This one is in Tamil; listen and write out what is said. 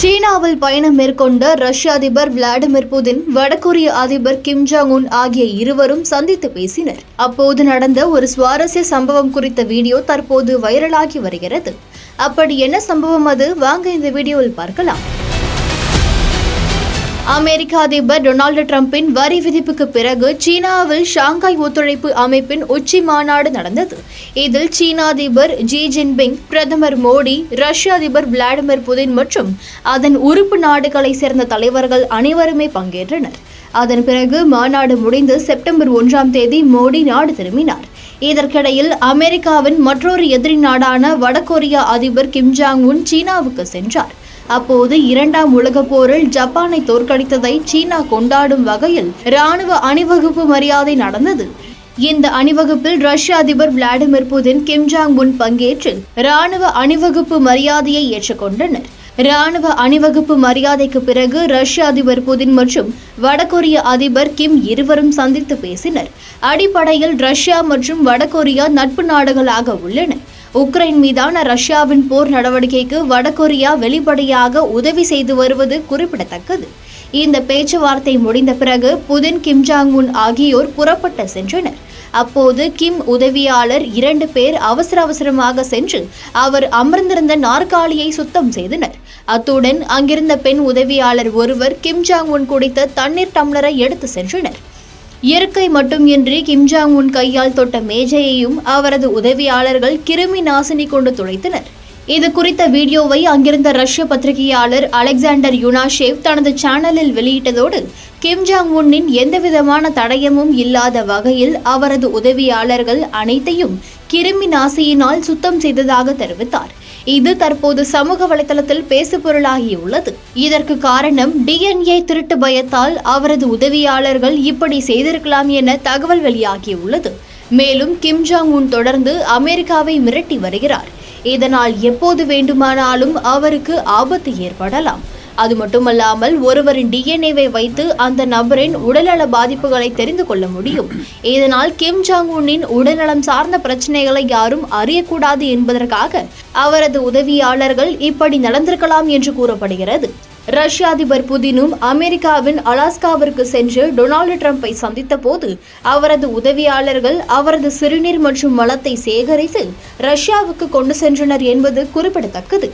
சீனாவில் பயணம் மேற்கொண்ட ரஷ்ய அதிபர் விளாடிமிர் புதின் வடகொரிய அதிபர் கிம் ஜாங் உன் ஆகிய இருவரும் சந்தித்து பேசினர். அப்போது நடந்த ஒரு சுவாரஸ்ய சம்பவம் குறித்த வீடியோ தற்போது வைரலாகி வருகிறது. அப்படி என்ன சம்பவம் அது? வாங்க இந்த வீடியோவில் பார்க்கலாம். அமெரிக்க அதிபர் டொனால்டு டிரம்பின் வரி விதிப்புக்கு பிறகு சீனாவில் ஷாங்காய் ஒத்துழைப்பு அமைப்பின் உச்சி மாநாடு நடந்தது. இதில் சீன அதிபர் ஜி ஜின்பிங் பிரதமர் மோடி ரஷ்ய அதிபர் விளாடிமிர் புதின் மற்றும் அதன் உறுப்பு நாடுகளைச் சேர்ந்த தலைவர்கள் அனைவருமே பங்கேற்றனர். அதன் பிறகு மாநாடு முடிந்து செப்டம்பர் ஒன்றாம் தேதி மோடி நாடு திரும்பினார். இதற்கிடையில் அமெரிக்காவின் மற்றொரு எதிரி நாடான வடகொரியா அதிபர் கிம் ஜாங் உன் சீனாவுக்கு சென்றார். அப்போது இரண்டாம் உலகப் போரில் ஜப்பானை தோற்கடித்ததை சீனா கொண்டாடும் வகையில் ராணுவ அணிவகுப்பு மரியாதை நடந்தது. இந்த அணிவகுப்பில் ரஷ்ய அதிபர் Vladimir Putin Kim Jong Un பங்கேற்று ராணுவ அணிவகுப்பு மரியாதையை ஏற்றுக்கொண்டனர். ராணுவ அணிவகுப்பு மரியாதைக்கு பிறகு ரஷ்ய அதிபர் புதின் மற்றும் வடகொரிய அதிபர் கிம் இருவரும் சந்தித்து பேசினர். அடிப்படையில் ரஷ்யா மற்றும் வடகொரியா நட்பு நாடுகளாக உள்ளன. உக்ரைன் மீதான ரஷ்யாவின் போர் நடவடிக்கைக்கு வடகொரியா வெளிப்படையாக உதவி செய்து வருவது குறிப்பிடத்தக்கது. இந்த பேச்சுவார்த்தை முடிந்த பிறகு புதின் கிம் ஜாங் உன் ஆகியோர் புறப்பட்டு சென்றனர். அப்போது கிம் உதவியாளர் இரண்டு பேர் அவசர அவசரமாக சென்று அவர் அமர்ந்திருந்த நாற்காலியை சுத்தம் செய்தனர். அத்துடன் அங்கிருந்த பெண் உதவியாளர் ஒருவர் கிம் ஜாங் உன் குடித்த தண்ணீர் டம்ளரை எடுத்து சென்றனர். இயற்கை மட்டுமின்றி கிம்ஜாங் உன் கையால் தொட்ட மேஜையையும் அவரது உதவியாளர்கள் கிருமி நாசினி கொண்டு துளைத்தனர் இது குறித்த வீடியோவை அங்கிருந்த ரஷ்ய பத்திரிகையாளர் அலெக்சாண்டர் யுனாஷேவ் தனது சேனலில் வெளியிட்டதோடு கிம் ஜாங் உன்னின் எந்தவிதமான தடயமும் இல்லாத வகையில் அவரது உதவியாளர்கள் அனைத்தையும் கிருமி நாசியினால் சுத்தம் செய்ததாக தெரிவித்தார். இது தற்போது சமூக வலைதளத்தில் பேசுபொருளாகியுள்ளது. இதற்கு காரணம் டிஎன்ஏ திருட்டு பயத்தால் அவரது உதவியாளர்கள் இப்படி செய்திருக்கலாம் என தகவல் வெளியாகியுள்ளது. மேலும் கிம் ஜாங் உன் தொடர்ந்து அமெரிக்காவை மிரட்டி வருகிறார். இதனால் எப்போது வேண்டுமானாலும் அவருக்கு ஆபத்து ஏற்படலாம். அது மட்டுமல்லாமல் ஒருவரின் டிஎன்ஏவை வைத்து அந்த நபரின் உடல்நல பாதிப்புகளை தெரிந்து கொள்ள முடியும். இதனால் கிம் ஜாங் உன்னின் உடல்நலம் சார்ந்த பிரச்சனைகளை யாரும் அறியக்கூடாது என்பதற்காக அவரது உதவியாளர்கள் இப்படி நடந்திருக்கலாம் என்று கூறப்படுகிறது. ரஷ்ய அதிபர் புதினும் அமெரிக்காவின் அலாஸ்காவிற்கு சென்று டொனால்டு ட்ரம்ப்பை சந்தித்த போது அவரது உதவியாளர்கள் அவரது சிறுநீர் மற்றும் மலத்தை சேகரித்து ரஷ்யாவுக்கு கொண்டு சென்றனர் என்பது குறிப்பிடத்தக்கது.